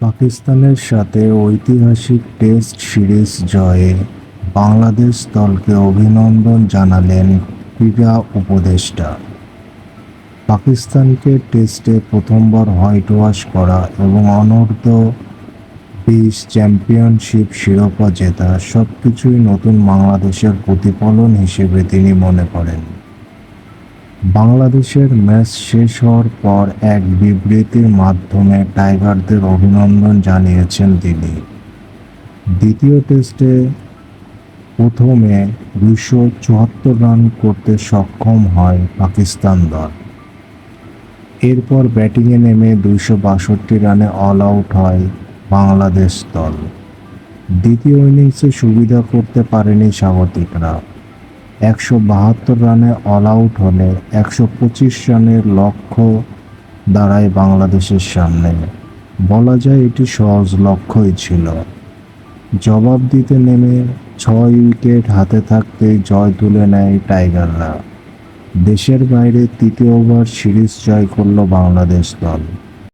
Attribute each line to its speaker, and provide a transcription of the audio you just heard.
Speaker 1: পাকিস্তানের সাথে ঐতিহাসিক টেস্ট সিরিজ জয়ে বাংলাদেশ দলকে অভিনন্দন জানালেন ক্রীড়া উপদেষ্টা। পাকিস্তানকে টেস্টে প্রথমবার হোয়াইট ওয়াশ করা এবং অনূর্ধ্ব বিশ চ্যাম্পিয়নশিপ শিরোপা জেতা সব কিছুই নতুন বাংলাদেশের প্রতিফলন হিসেবে তিনি মনে করেন। বাংলাদেশের ম্যাচ শেষ হওয়ার পর এক বিবৃতির মাধ্যমে টাইগারদের অভিনন্দন জানিয়েছেন তিনি। দ্বিতীয় টেস্টে প্রথমে দুশো চুয়াত্তর রান করতে সক্ষম হয় পাকিস্তান দল। এরপর ব্যাটিংয়ে নেমে দুইশো বাষট্টি রানে অল আউট হয় বাংলাদেশ দল। দ্বিতীয় ইনিংসে সুবিধা করতে পারেনি স্বাগতিকরা। একশো বাহাত্তর রানে অল আউট হলে একশো পঁচিশ রানের লক্ষ্য দাঁড়ায় বাংলাদেশের সামনে। বলা যায় এটি সহজ লক্ষ্যই ছিল। জবাব দিতে নেমে ছয় উইকেট হাতে থাকতেই জয় তুলে নেয় টাইগাররা। দেশের বাইরে তৃতীয় ওভার সিরিজ জয় করল বাংলাদেশ দল।